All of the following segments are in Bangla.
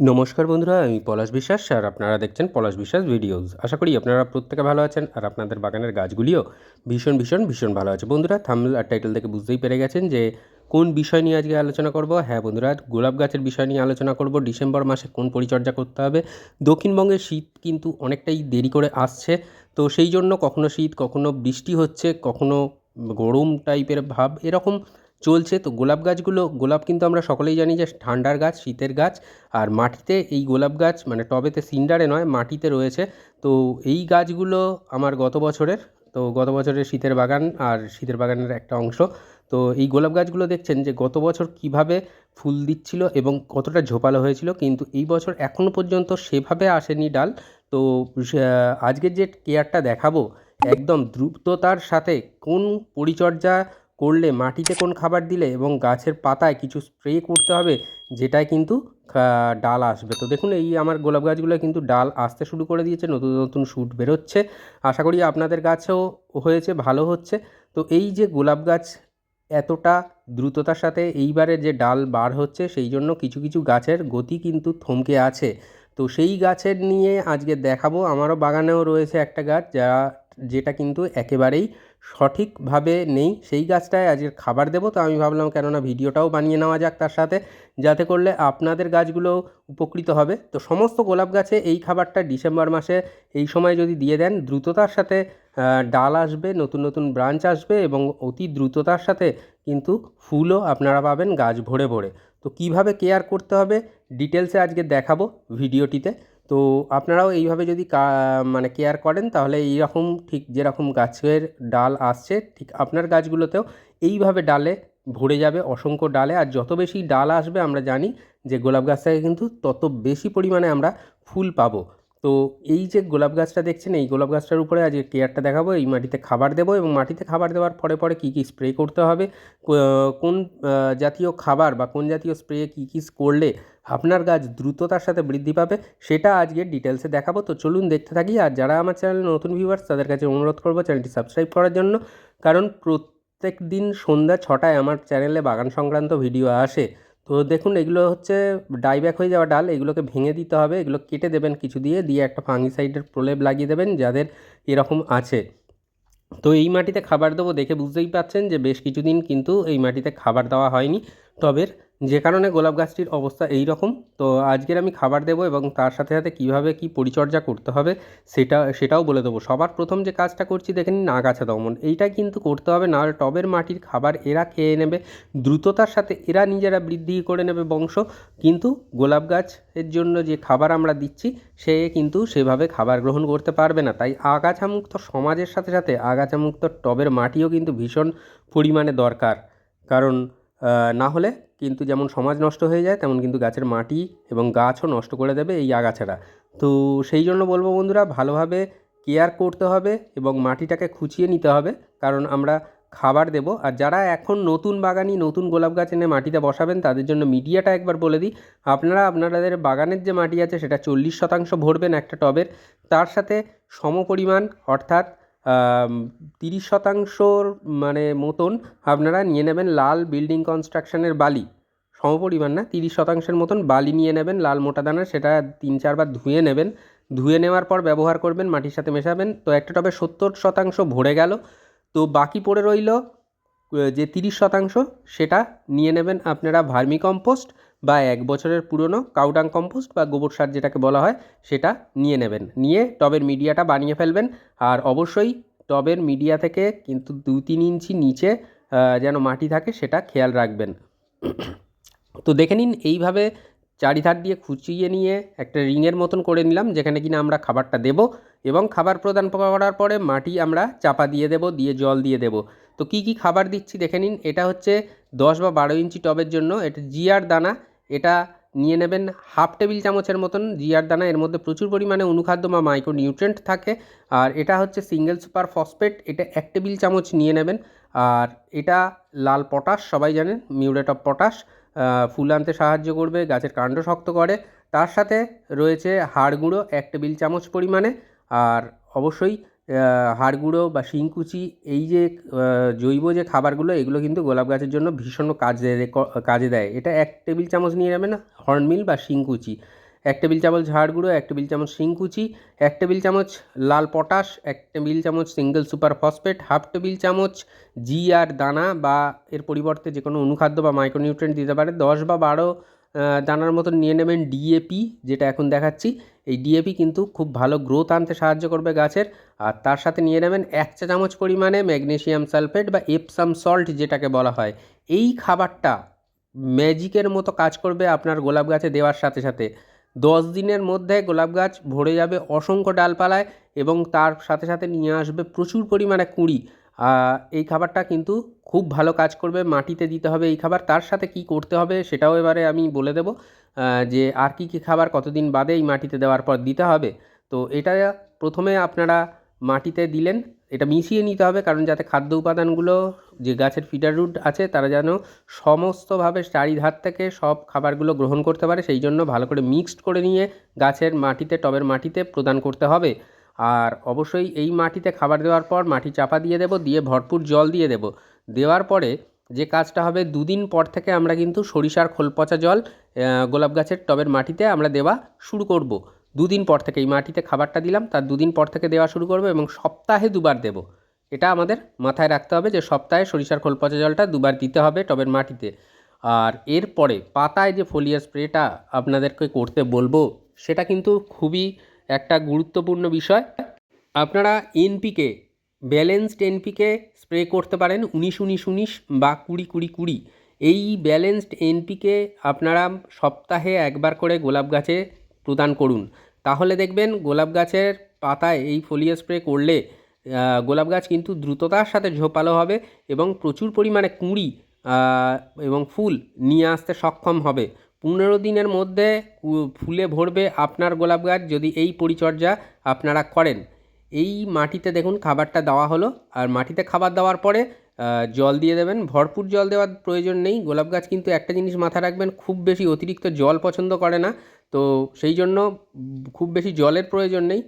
নমস্কার বন্ধুরা, আমি পলাশ বিশ্বাস আর আপনারা দেখছেন পলাশ বিশ্বাস ভিডিওস। আশা করি আপনারা প্রত্যেকে ভালো আছেন আর আপনাদের বাগানের গাছগুলিও ভীষণ ভীষণ ভীষণ ভালো আছে। বন্ধুরা থামল আর টাইটেল থেকে বুঝতেই পেরে গেছেন যে কোন বিষয় নিয়ে আজকে আলোচনা করব। হ্যাঁ বন্ধুরা, গোলাপ গাছের বিষয় নিয়ে আলোচনা করব। ডিসেম্বর মাসে কোন পরিচর্যা করতে হবে? দক্ষিণবঙ্গের শীত কিন্তু অনেকটাই দেরি করে আসছে, তো সেই জন্য কখনো শীত, কখনো বৃষ্টি হচ্ছে, কখনো গরম টাইপের ভাব। এরকম চলছে। তো গোলাপ গাছগুলো, গোলাপ কিন্তু আমরা সকলেই জানি যে ঠান্ডার গাছ, শীতের গাছ। আর মাটিতে এই গোলাপ গাছ মানে টবেতে সিন্ডারে নয়, মাটিতে রয়েছে। তো এই গাছগুলো আমার গত বছরের, তো গত বছরের শীতের বাগান আর শীতের বাগানের একটা অংশ। তো এই গোলাপ গাছগুলো দেখছেন যে গত বছর কীভাবে ফুল দিচ্ছিল এবং কতটা ঝোপালো হয়েছিল, কিন্তু এই বছর এখনও পর্যন্ত সেভাবে আসেনি ডাল। তো আজকের যে কেয়ারটা দেখাবো, একদম দ্রুততার সাথে কোন পরিচর্যা করলে মাটিতে কোন খাবার দিলে এবং গাছের পাতায় কিছু স্প্রে করতে হবে, যেটায় কিন্তু ডাল আসবে। তো দেখুন, এই আমার গোলাপ গাছগুলো কিন্তু ডাল আসতে শুরু করে দিয়েছে, নতুন নতুন শ্যুট বেরোচ্ছে। আশা করি আপনাদের গাছেও হয়েছে, ভালো হচ্ছে। তো এই যে গোলাপ গাছ এতটা দ্রুততার সাথে এইবারে যে ডাল বার হচ্ছে, সেই জন্য কিছু কিছু গাছের গতি কিন্তু থমকে আছে। তো সেই গাছের নিয়ে আজকে দেখাবো। আমারও বাগানেও রয়েছে একটা গাছ, যা, যেটা কিন্তু একেবারেই সঠিকভাবে নেই সেই গাছটায় আজকে খাবার দেবো। তো আমি ভাবলাম কেননা ভিডিওটাও বানিয়ে নেওয়া যাক তার সাথে, যাতে করলে আপনাদের গাছগুলো উপকৃত হবে। তো সমস্ত গোলাপ গাছে এই খাবারটা ডিসেম্বর মাসে এই সময় যদি দিয়ে দেন, দ্রুততার সাথে ডাল আসবে, নতুন নতুন ব্রাঞ্চ আসবে এবং অতি দ্রুততার সাথে কিন্তু ফুলও আপনারা পাবেন গাছ ভরে ভরে। তো কীভাবে কেয়ার করতে হবে ডিটেলসে আজকে দেখাবো ভিডিওটিতে। তো আপনারাও এইভাবে যদি মানে কেয়ার করেন, তাহলে এইরকম ঠিক যেরকম গাছের ডাল আসছে, ঠিক আপনার গাছগুলোতেও এইভাবে ডালে ভরে যাবে, অসংখ্য ডালে। আর যত বেশি ডাল আসবে, আমরা জানি যে গোলাপ গাছ থেকে কিন্তু তত বেশি পরিমাণে আমরা ফুল পাবো। তো এই যে গোলাপ গাছটা দেখছেন, এই গোলাপ গাছটার উপরে আজকে কেয়ারটা দেখাবো। এই মাটিতে খাবার দেবো এবং মাটিতে খাবার দেওয়ার পরে পরে কী কী স্প্রে করতে হবে কোন জাতীয় খাবার বা কোন জাতীয় স্প্রে কী কী করলে আপনার গাছ দ্রুততার সাথে বৃদ্ধি পাবে সেটা আজকে ডিটেলসে দেখাবো। তো চলুন দেখতে থাকি আর যারা আমার চ্যানেলে নতুন ভিউয়ার্স তাদের কাছে অনুরোধ করব চ্যানেলটি সাবস্ক্রাইব করার জন্য, কারণ প্রত্যেক দিন সন্ধ্যা ছটায় আমার চ্যানেলে বাগান সংক্রান্ত ভিডিও আসে। তো দেখুন, এগুলো হচ্ছে ডাইব্যাক হয়ে যাওয়া ডাল। এগুলোকে ভেঙে দিতে হবে। এগুলো কেটে দেবেন কিছু দিয়ে। দিয়ে একটা ফাঙ্গিসাইডের প্রলেপ লাগিয়ে দেবেন যাদের এরকম আছে। তো এই মাটিতে খাবার দেবো দেখে বুঝতেই পাচ্ছেন যে বেশ কিছুদিন কিন্তু এই মাটিতে খাবার দেওয়া হয়নি। টবের যে কারণে গোলাপ গাছটির অবস্থা এই রকম। তো আজকের আমি খাবার দেবো এবং তার সাথে সাথে কীভাবে কী পরিচর্যা করতে হবে সেটা, সেটাও বলে দেবো। সবার প্রথম যে কাজটা করছি, দেখে নিন আগাছা দমন। এইটা কিন্তু করতে হবে নাহলে টবের মাটির খাবার এরা খেয়ে নেবে, দ্রুততার সাথে এরা নিজেরা বৃদ্ধি করে নেবে বংশ। কিন্তু গোলাপ গাছের জন্য যে খাবার আমরা দিচ্ছি, সে কিন্তু সেভাবে খাবার গ্রহণ করতে পারবে না। তাই আগাছামুক্ত সমাজের সাথে সাথে আগাছামুক্ত টবের মাটিও কিন্তু ভীষণ পরিমাণে দরকার। কারণ না হলে কিন্তু যেমন সমাজ নষ্ট হয়ে যায়, তেমন কিন্তু গাছের মাটি এবং গাছও নষ্ট করে দেবে এই আগাছাটা তো সেই জন্য বলব বন্ধুরা, ভালোভাবে কেয়ার করতে হবে এবং মাটিটাকে খুঁচিয়ে নিতে হবে। কারণ আমরা খাবার দেব। আর যারা এখন নতুন বাগানি, নতুন গোলাপ গাছ এনে মাটিতে বসাবেন, তাদের জন্য মিডিয়াটা একবার বলে দিই। আপনারা আপনাদের বাগানের যে মাটি আছে, সেটা চল্লিশ শতাংশ ভরবেন একটা টবের। তার সাথে সমপরিমাণ, অর্থাৎ তিরিশ শতাংশর মানে মতন আপনারা নিয়ে নেবেন লাল বিল্ডিং কনস্ট্রাকশনের বালি। সমপরিমাণ না, তিরিশ শতাংশের মতন বালি নিয়ে নেবেন, লাল মোটা দানার সেটা তিন চারবার ধুয়ে নেবেন। ধুয়ে নেওয়ার পর ব্যবহার করবেন, মাটির সাথে মেশাবেন। তো একটা টবে সত্তর শতাংশ ভরে গেল। তো বাকি পড়ে রইল যে তিরিশ শতাংশ, সেটা নিয়ে নেবেন আপনারা ভার্মি কম্পোস্ট বা এক বছরের পুরনো কাউডাং কম্পোস্ট বা গোবর সার যেটাকে বলা হয়, সেটা নিয়ে নেবেন। নিয়ে টবের মিডিয়াটা বানিয়ে ফেলবেন। আর অবশ্যই টবের মিডিয়া থেকে কিন্তু দু তিন ইঞ্চি নিচে যেন মাটি থাকে সেটা খেয়াল রাখবেন। তো দেখে নিন, এইভাবে চারিধার দিয়ে খুঁচিয়ে নিয়ে একটা রিংয়ের মতন করে নিলাম, যেখানে কিনা আমরা খাবারটা দেব এবং খাবার প্রদান করার পরে মাটি আমরা চাপা দিয়ে দেব, দিয়ে জল দিয়ে দেব। তো কি কি খাবার দিচ্ছি দেখে নিন, এটা হচ্ছে দশ বা বারো ইঞ্চি টবের জন্য, এটা জিয়ার দানা এটা নিয়ে নেবেন হাফ টেবিল চামচের মতন জিয়ার দানা। এর মধ্যে প্রচুর পরিমাণে অনুখাদ্য বা মাইক্রো নিউট্রেন্ট থাকে। আর এটা হচ্ছে সিঙ্গেল সুপার ফসফেট এটা এক টেবিল চামচ নিয়ে নেবেন। আর এটা লাল পটাশ, সবাই জানেন, মিউরেট অফ পটাশ ফুল আনতে সাহায্য করবে, গাছের কাণ্ড শক্ত করে। তার সাথে রয়েছে হাড় গুঁড়ো, এক টেবিল চামচ পরিমাণে। আর অবশ্যই আহ, হাড় গুঁড়ো বা শিংকুচি এই যে জৈব যে খাবারগুলো এগুলো কিন্তু গোলাপ গাছের জন্য ভীষণ কাজে কাজে দেয়। এটা এক টেবিল চামচ নিয়ে নেবেন হর্নমিল বা শিংকুচি এক টেবিল চামচ ঝাড় গুঁড়ো এক টেবিল চামচ শিংকুচি এক টেবিল চামচ লাল পটাশ এক টেবিল চামচ single super phosphate half table চামচ জি আর দানা বা এর পরিবর্তে যে কোনো অনুখাদ্য বা মাইক্রোনিউট্রেন্ট দিতে পারে দশ বা বারো দানার মতন নিয়ে নেবেন ডিএপি যেটা এখন দেখাচ্ছি। এই ডিএপি কিন্তু খুব ভালো গ্রোথ আনতে সাহায্য করবে গাছের। আর তার সাথে নিয়ে নেবেন এক চা চামচ পরিমাণে ম্যাগনেশিয়াম সালফেট বা এপসাম সল্ট যেটাকে বলা হয়। এই খাবারটা ম্যাজিকের মতো কাজ করবে আপনার গোলাপ গাছে দেওয়ার সাথে সাথে। দশ দিনের মধ্যে গোলাপ গাছ ভরে যাবে অসংখ্য ডালপালায় এবং তার সাথে সাথে নিয়ে আসবে প্রচুর পরিমাণে কুঁড়ি। এই খাবারটা কিন্তু খুব ভালো কাজ করবে, মাটিতে দিতে হবে এই খাবার। তার সাথে কি করতে হবে সেটাও এবারে আমি বলে দেবো যে আর কী কী খাবার কতদিন বাদে এই মাটিতে দেওয়ার পর দিতে হবে। তো এটা প্রথমে আপনারা মাটিতে দিলেন, এটা মিশিয়ে নিতে হবে কারণ যাতে খাদ্য উপাদানগুলো, যে গাছের ফিডার রুট আছে তারা যেন সমস্তভাবে চারিধার থেকে সব খাবারগুলো গ্রহণ করতে পারে, সেই জন্য ভালো করে মিক্সড করে নিয়ে গাছের মাটিতে, টবের মাটিতে প্রদান করতে হবে। আর অবশ্যই এই মাটিতে খাবার দেওয়ার পর মাটি চাপা দিয়ে দেবো, দিয়ে ভরপুর জল দিয়ে দেবো। দেওয়ার পরে যে কাজটা হবে, দুদিন পর থেকে আমরা কিন্তু সরিষার খোল পচা জল গোলাপ গাছের টবের মাটিতে আমরা দেওয়া শুরু করব। দুদিন পর থেকে এই মাটিতে খাবারটা দিলাম, তার দুদিন পর থেকে দেওয়া শুরু করব এবং সপ্তাহে দুবার দেব। এটা আমাদের মাথায় রাখতে হবে যে সপ্তাহে সরিষার খোল পচা জলটা দুবার দিতে হবে টবের মাটিতে। আর এরপরে পাতায় যে ফোলিয়ার স্প্রেটা আপনাদেরকে করতে বলব, সেটা কিন্তু খুবই একটা গুরুত্বপূর্ণ বিষয়। আপনারা এনপিকে ব্যালেন্সড এনপিকে স্প্রে করতে পারেন উনিশ উনিশ উনিশ বা কুড়ি কুড়ি কুড়ি। এই ব্যালেন্সড এনপিকে আপনারা সপ্তাহে একবার করে গোলাপ গাছে প্রদান করুন। তাহলে দেখবেন গোলাপ গাছের পাতায় এই ফোলিও স্প্রে করলে গোলাপ গাছ কিন্তু দ্রুততার সাথে ঝোপালো হবে এবং প্রচুর পরিমাণে কুঁড়ি এবং ফুল নিয়ে আসতে সক্ষম হবে। পনেরো দিনের মধ্যে ফুলে ভরবে আপনার গোলাপ গাছ যদি এই পরিচর্যা আপনারা করেন। এই মাটিতে দেখুন খাবারটা দেওয়া হলো। আর মাটিতে খাবার দেওয়ার পরে জল দিয়ে দেবেন। ভরপুর জল দেওয়ার প্রয়োজন নেই। গোলাপ গাছ কিন্তু একটা জিনিস মাথায় রাখবেন, খুব বেশি অতিরিক্ত জল পছন্দ করে না। তো সেই জন্য খুব বেশি জলের প্রয়োজন নেই।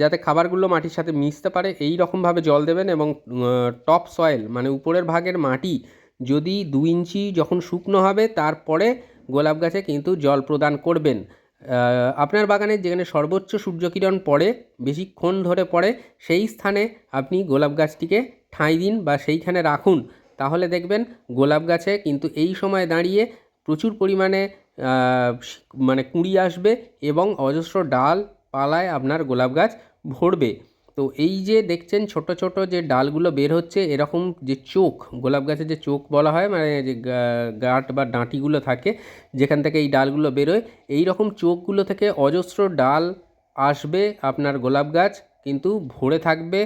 যাতে খাবারগুলো মাটির সাথে মিশতে পারে, এই রকমভাবে জল দেবেন এবং টপ সয়েল মানে উপরের ভাগের মাটি যদি দু ইঞ্চি যখন শুকনো হবে, তারপরে গোলাপ গাছে কিন্তু জল প্রদান করবেন। আপনার বাগানে যেখানে সর্বোচ্চ সূর্যকিরণ পড়ে বেশিক্ষণ ধরে পড়ে, সেই স্থানে আপনি গোলাপ গাছটিকে ঠাঁই দিন বা সেইখানে রাখুন। তাহলে দেখবেন গোলাপ গাছে কিন্তু এই সময় দাঁড়িয়ে প্রচুর পরিমাণে মানে কুঁড়ি আসবে এবং অজস্র ডাল পালায় আপনার গোলাপ গাছ ভরবে। তো এই যে দেখছেন ছোট ছোট যে ডালগুলো বের হচ্ছে, এরকম যে চোখ, গোলাপ গাছের যে চোখ বলা হয় মানে যে গাঁট বা ডাঁটিগুলো থাকে, যেখান থেকে এই ডালগুলো বেরোয় এই রকম চোখগুলো থেকে অজস্র ডাল আসবে আপনার গোলাপ গাছ, কিন্তু ভরে থাকবে,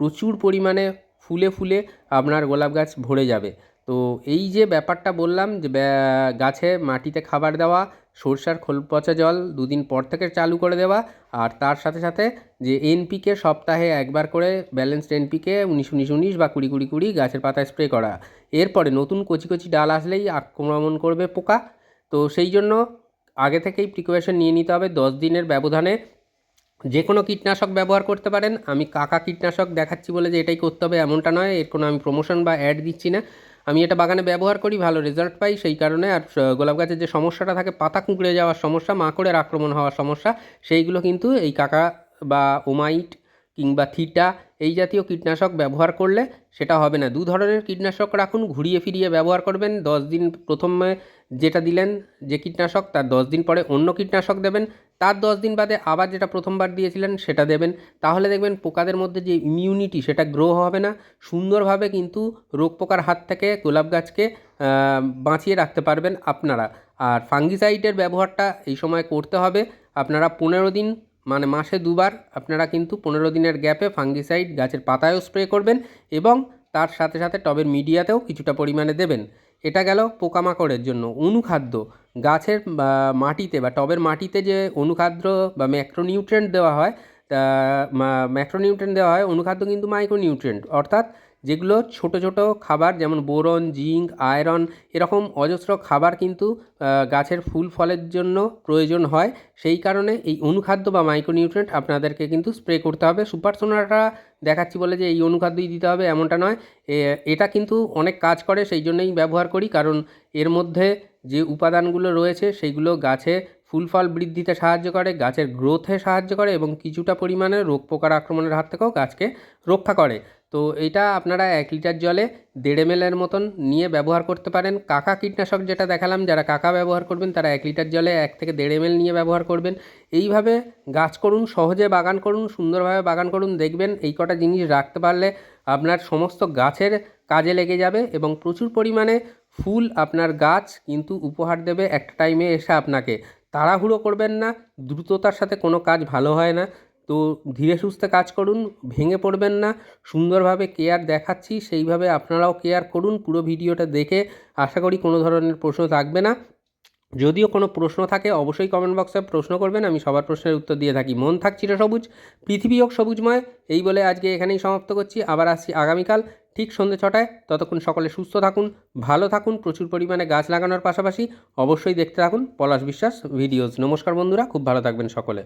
প্রচুর পরিমাণে ফুলে ফুলে আপনার গোলাপ গাছ ভরে যাবে। তো এই যে ব্যাপারটা বললাম যে গাছে মাটিতে খাবার দেওয়া সরষার খোল পচা জল দুদিন পর থেকে চালু করে দেওয়া আর তার সাথে সাথে যে এনপিকে সপ্তাহে একবার করে ব্যালেন্সড এনপিকে উনিশ উনিশ উনিশ বা কুড়ি কুড়ি কুড়ি গাছের পাতায় স্প্রে করা। এরপরে নতুন কচি কচি ডাল আসলেই আক্রমণ করবে পোকা। তো সেই জন্য আগে থেকেই প্রিকোয়েশন নিয়ে নিতে হবে। দশ দিনের ব্যবধানে যে কোনো কীটনাশক ব্যবহার করতে পারেন। আমি কাকা কীটনাশক দেখাচ্ছি বলে যে এটাই করতে হবে এমনটা নয়। এর কোনো আমি প্রমোশন বা অ্যাড দিচ্ছি না। আমি এটা বাগানে ব্যবহার করি, ভালো রেজাল্ট পাই, সেই কারণে আর গোলাপ গাছের যে সমস্যাটা থাকে, পাতা কুঁকড়ে যাওয়ার সমস্যা, মাকড়ের আক্রমণ হওয়ার সমস্যা, সেইগুলো কিন্তু এই কাকা বা ওমাইট কিংবা থিটা এই জাতীয় কীটনাশক ব্যবহার করলে সেটা হবে না। দু ধরনের কীটনাশক রাখুন, ঘুরিয়ে ফিরিয়ে ব্যবহার করবেন, দশ দিন প্রথমে যেটা দিলেন যে কীটনাশক, তার দশ দিন পরে অন্য কীটনাশক দেবেন, তার দশ দিন বাদে আবার যেটা প্রথমবার দিয়েছিলেন সেটা দেবেন। তাহলে দেখবেন পোকাদের মধ্যে যে ইমিউনিটি সেটা গ্রো হবে না, সুন্দরভাবে কিন্তু রোগ পোকার হাত থেকে গোলাপ গাছকে বাঁচিয়ে রাখতে পারবেন আপনারা। আর ফাঙ্গিসাইডের ব্যবহারটা এই সময় করতে হবে। আপনারা পনেরো দিন মানে মাসে দুবার আপনারা কিন্তু পনেরো দিনের গ্যাপে ফাঙ্গিসাইড গাছের পাতায়ও স্প্রে করবেন এবং তার সাথে সাথে টবের মিডিয়াতেও কিছুটা পরিমাণে দেবেন। এটা গেল পোকামাকড়ের জন্য। অনুখাদ্য, গাছের মাটিতে বা টবের মাটিতে যে অনুখাদ্য বা ম্যাক্রোনিউট্রেন্ট দেওয়া হয় ম্যাক্রোনিউট্রেন্ট দেওয়া হয়, অনুখাদ্য কিন্তু মাইক্রোনিউট্রেন্ট অর্থাৎ যেগুলো ছোট ছোট খাবার, যেমন বোরন, জিঙ্ক, আয়রন, এরকম অজস্র খাবার কিন্তু গাছের ফুল ফলের জন্য প্রয়োজন হয়। সেই কারণে এই অনুখাদ্য বা মাইক্রোনিউট্রেন্ট আপনাদেরকে কিন্তু স্প্রে করতে হবে। সুপার সোনারটা দেখাচ্ছি বলে যে এই অনুখাদ্যই দিতে হবে, এমনটা নয়। এটা কিন্তু অনেক কাজ করে, সেই জন্যই ব্যবহার করি। কারণ এর মধ্যে যে উপাদানগুলো রয়েছে সেইগুলো গাছে ফুল ফল বৃদ্ধিতে সাহায্য করে, গাছের গ্রোথে সাহায্য করে এবং কিছুটা পরিমাণে রোগ পোকার আক্রমণের হাত থেকেও গাছকে রক্ষা করে। তো এটা আপনারা এক লিটার জলে দেড় এম এর মতন নিয়ে ব্যবহার করতে পারেন। কাকা কীটনাশক যেটা দেখালাম, যারা কাকা ব্যবহার করবেন, তারা এক লিটার জলে এক থেকে দেড় এম নিয়ে ব্যবহার করবেন। এইভাবে গাছ করুন, সহজে বাগান করুন, সুন্দরভাবে বাগান করুন, দেখবেন এই কটা জিনিস রাখতে পারলে আপনার সমস্ত গাছের কাজে লেগে যাবে এবং প্রচুর পরিমাণে ফুল আপনার গাছ কিন্তু উপহার দেবে একটা টাইমে এসে আপনাকে। তাড়াহুড়ো করবেন না, দ্রুততার সাথে কোনো কাজ ভালো হয় না। তো ধীরে সুস্থে কাজ করুন, ভেঙে পড়বেন না, সুন্দরভাবে কেয়ার দেখাচ্ছি, সেইভাবে আপনারাও কেয়ার করুন, পুরো ভিডিওটা দেখে আশা করি কোনো ধরনের প্রশ্ন থাকবে না। যদিও কোনো প্রশ্ন থাকে, অবশ্যই কমেন্ট বক্সে প্রশ্ন করবেন, আমি সবার প্রশ্নের উত্তর দিয়ে থাকি। মন থাক চিরসবুজ পৃথিবী হোক সবুজময়, এই বলে আজকে এখানেই সমাপ্ত করছি, আবার আসছি আগামীকাল, ঠিক সন্ধ্যে ছটায়। ততক্ষণ সকলে সুস্থ থাকুন, ভালো থাকুন, প্রচুর পরিমাণে গাছ লাগানোর পাশাপাশি অবশ্যই দেখতে থাকুন পলাশ বিশ্বাস ভিডিওস। নমস্কার বন্ধুরা, খুব ভালো থাকবেন সকলে।